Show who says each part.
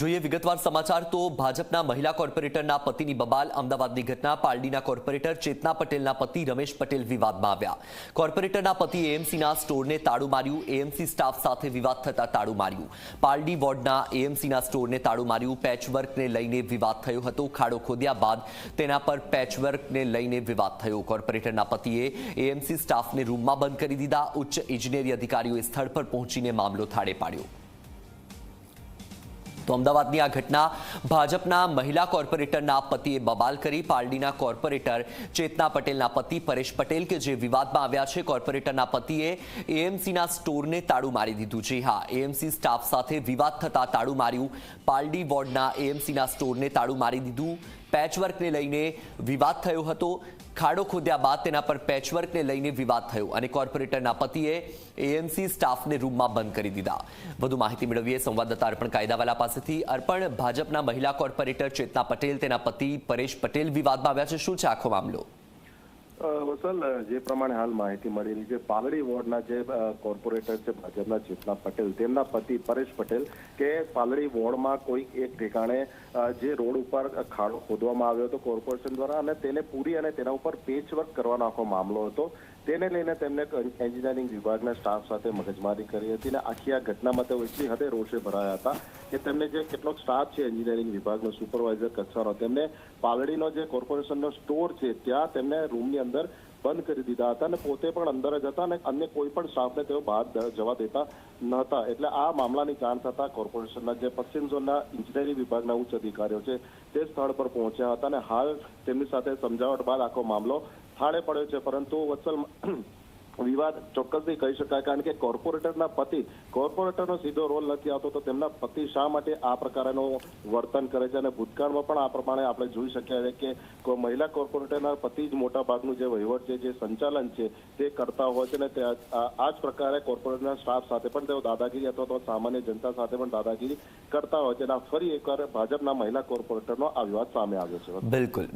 Speaker 1: જોઈએ વિગતવાર સમાચાર તો ભાજપના મહિલા કોર્પોરેટરના પતિની બબાલ અમદાવાદની ઘટના પાલડીના કોર્પોરેટર ચેતના પટેલના પતિ રમેશ પટેલ વિવાદમાં આવ્યા. કોર્પોરેટરના પતિ એએમસીના સ્ટોરને તાળું માર્યું, એએમસી સ્ટાફ સાથે વિવાદ થતા તાળું માર્યું. પાલડી વોર્ડના એએમસીના સ્ટોરને તાળું માર્યું, પેચવર્કને લઈને વિવાદ થયો હતો, ખાડો ખોદ્યા બાદ તેના પર પેચવર્કને લઈને વિવાદ થયો. કોર્પોરેટરના પતિએ એએમસી સ્ટાફને રૂમમાં બંધ કરી દીધા, ઉચ્ચ ઇજનેરી અધિકારીઓએ સ્થળ પર પહોંચીને મામલો થાળે પાડ્યો. તો અમદાવાદની આ ઘટના ભાજપના મહિલા કોર્પોરેટરના પતિએ બબાલ કરી. પાલડીના કોર્પોરેટર ચેતના પટેલના પતિ પરેશ પટેલ કે જે વિવાદમાં આવ્યા છે, કોર્પોરેટરના પતિએ એએમસીના સ્ટોરને તાળું મારી દીધું. છે હા, એએમસી સ્ટાફ સાથે વિવાદ થતા તાળું માર્યું. પાલડી વોર્ડના એએમસીના સ્ટોરને તાળું મારી દીધું. પેચવર્કને લઈને વિવાદ થયો હતો. ખાડો ખોદ્યા બાદ તેના પર પેચવર્કને લઈને વિવાદ થયો અને કોર્પોરેટરના પતિએ એએમસી સ્ટાફને રૂમમાં બંધ કરી દીધા. વધુ માહિતી મેળવીએ સંવાદદાતા અર્પણ કાયદાવાલા પાસેથી. અર્પણ, ભાજપના મહિલા કોર્પોરેટર ચેતના પટેલ, તેના પતિ પરેશ પટેલ વિવાદમાં આવ્યા છે. શું છે આખો મામલો?
Speaker 2: અ, વત્સલ જે પ્રમાણે હાલ માહિતી મળેલી છે પાલડી વોર્ડના જે કોર્પોરેટર છે ભાજપના ચેતના પટેલ તેમના પતિ પરેશ પટેલ કે પાલડી વોર્ડમાં કોઈ એક ઠેકાણે જે રોડ ઉપર ખાડો ખોદવામાં આવ્યો હતો કોર્પોરેશન દ્વારા અને તેને પૂરી અને તેના ઉપર પેચવર્ક કરવાનો આખો મામલો હતો. તેને લઈને તેમને એન્જિનિયરિંગ વિભાગના સ્ટાફ સાથે મગજમારી કરી હતી અને આખી આ ઘટનામાં તેઓ એટલી હદે રોષે ભરાયા હતા કે તેમને જે કેટલોક સ્ટાફ છે એન્જિનિયરિંગ વિભાગનો સુપરવાઇઝર કક્ષાનો તેમને પાલડીનો જે કોર્પોરેશનનો સ્ટોર છે, ત્યાં તેમને રૂમની અંદર બંધ કરી દીધા હતા અને પોતે પણ અંદર જ હતા અને અન્ય કોઈ પણ સ્ટાફને તેઓ બહાર જવા દેતા નહોતા. એટલે આ મામલાની જાણ થતા કોર્પોરેશનના જે પશ્ચિમ ઝોનના ઇજનેરી વિભાગના ઉચ્ચ અધિકારીઓ છે તે સ્થળ પર પહોંચ્યા હતા અને હાલ તેમની સાથે સમજાવટ બાદ આખો મામલો થાળે પડ્યો છે. પરંતુ વત્સલ વિવાદ ચોક્કસથી કહી શકાય. કારણ કે કોર્પોરેટરના પતિ, કોર્પોરેટરનો સીધો રોલ નથી આવતો, તો તેમના પતિ શા માટે આ પ્રકારનું વર્તન કરે છે? અને ભૂતકાળમાં પણ આ પ્રમાણે આપણે જોઈ શક્યા છે કે મહિલા કોર્પોરેટરના પતિ જ મોટા ભાગનું જે વહીવટ છે, જે સંચાલન છે, તે કરતા હોય છે. અને આ જ પ્રકારે કોર્પોરેટરના સ્ટાફ સાથે પણ તેઓ દાદાગીરી અથવા તો સામાન્ય જનતા સાથે પણ દાદાગીરી કરતા હોય છે. અને ફરી એકવાર ભાજપના મહિલા કોર્પોરેટરનો આ વિવાદ સામે આવ્યો છે.
Speaker 1: બિલકુલ.